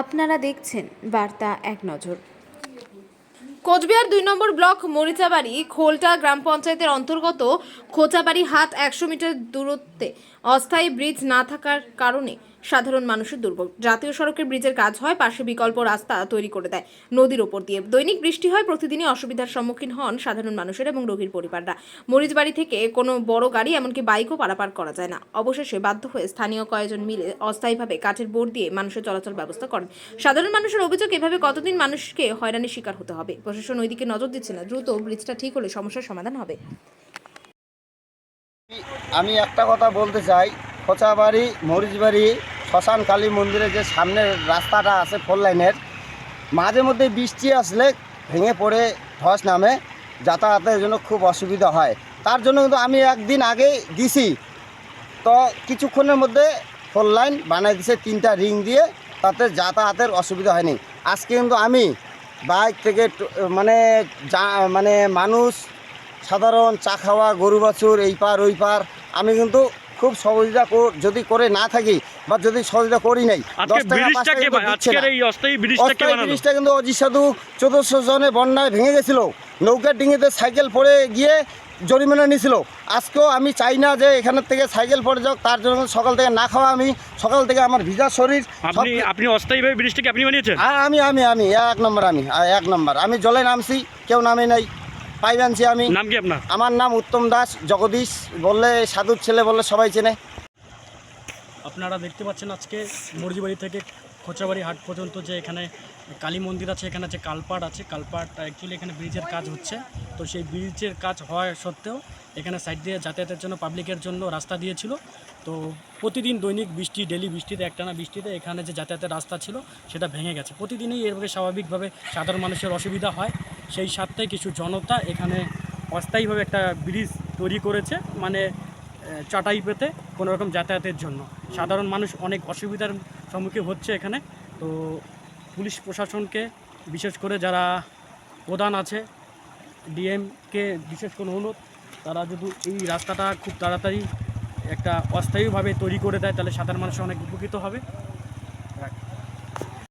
আপনারা দেখছেন বার্তা এক নজর। কোচবিহার দুই নম্বর ব্লক মরিচাবাড়ি খোলটা গ্রাম পঞ্চায়েতের অন্তর্গত খোচাবাড়ি হাত একশো মিটার দূরত্বে অস্থায়ী ব্রিজ না থাকার কারণে সাধারণ মানুষের দুর্ভোগ। জাতীয় সড়কের ব্রিজের কাজ হয়, পাশে বিকল্প রাস্তা তৈরি করে দেয়। নদীর ওপর দিয়ে দৈনিক বৃষ্টি হয়, প্রতিদিনই অসুবিধার সম্মুখীন হন সাধারণ মানুষের এবং রোগীর পরিবাররা। মরিচবাড়ি থেকে কোনো বড় গাড়ি এমনকি বাইকও পারাপার করা যায় না। অবশেষে বাধ্য হয়ে স্থানীয় কয়েকজন মিলে অস্থায়ীভাবে কাঠের বোর্ড দিয়ে মানুষের চলাচল ব্যবস্থা করেন। সাধারণ মানুষের অভিযোগ, এভাবে কতদিন মানুষকে হয়রানির শিকার হতে হবে? প্রশাসন ওইদিকে নজর দিচ্ছে না। দ্রুত ব্রিজটা ঠিক হলে সমস্যার সমাধান হবে। আমি একটা কথা বলতে চাই। খোঁচাবাড়ি, মরিচবাড়ি শ্মশান কালী মন্দিরের যে সামনের রাস্তাটা আছে ফোর লাইনের, মাঝে মধ্যে বৃষ্টি আসলে ভেঙে পড়ে ধস নামে, যাতায়াতের জন্য খুব অসুবিধা হয়। তার জন্য কিন্তু আমি একদিন আগে দিছি তো কিছুক্ষণের মধ্যে ফোর লাইন বানাই দিছে তিনটা রিং দিয়ে, তাতে যাতায়াতের অসুবিধা হয়নি। আজকে কিন্তু আমি বাইক থেকে মানে যা মানে মানুষ, সাধারণ চা খাওয়া, গরু বাছুর, এই পার ওই পার, আমি কিন্তু খুব সহযোগিতা যদি করে না থাকি বা যদি সহযোগিতা করি নাই দশ টাকা ব্রিজটা কিন্তু অজিত সাধু চোদ্দশো জনে বন্যায় ভেঙে গেছিল। নৌকার ডিঙিতে সাইকেল পড়ে গিয়ে জরিমানা নিয়েছিল। আজকেও আমি চাই না যে এখানের থেকে সাইকেল পড়ে যাক তার জন্য সকাল থেকে না খাওয়া আমি সকাল থেকে আমার ভিজা শরীর আপনি আপনি অস্থায়ীভাবে ব্রিজটাকে আপনি বানিয়েছেন? আমি আমি আমি এক নম্বর আমি এক নম্বর। আমি জলে নামছি কেউ নামে নাই। পাই আনছি আমি। নাম কি আপনার? আমার নাম উত্তম দাস জগদীশ। বললে সাধুর ছেলে বললে সবাই চেনে। আপনারা দেখতে পাচ্ছেন আজকে মরিজিবাড়ি থেকে খোঁচাবাড়ি হাট পর্যন্ত যে এখানে কালী মন্দির আছে এখানে যে কালপাট আছে কালপাট অ্যাকচুয়ালি এখানে ব্রিজের কাজ হচ্ছে। তো সেই ব্রিজের কাজ হওয়া সত্ত্বেও এখানে সাইড দিয়ে যাতায়াতের জন্য পাবলিকের জন্য রাস্তা দিয়েছিল। তো প্রতিদিন দৈনিক বৃষ্টি ডেলি বৃষ্টিতে একটানা বৃষ্টিতে এখানে যে যাতায়াতের রাস্তা ছিল সেটা ভেঙে গেছে। প্রতিদিনই এভাবে স্বাভাবিকভাবে সাধারণ মানুষের অসুবিধা হয়। সেই সাথে কিছু জনতা এখানে অস্থায়ীভাবে একটা ব্রিজ তৈরি করেছে মানে চাটাই পেতে কোনো রকম যাতায়াতের জন্য। সাধারণ মানুষ অনেক অসুবিধার সম্মুখীন হচ্ছে এখানে। তো পুলিশ প্রশাসনকে বিশেষ করে যারা প্রধান আছে ডিএমকে বিশেষ কোনো অনুরোধ, তারা যদি এই রাস্তাটা খুব তাড়াতাড়ি একটা অস্থায়ীভাবে তৈরি করে দেয়, তাহলে সাধারণ মানুষ অনেক উপকৃত হবে।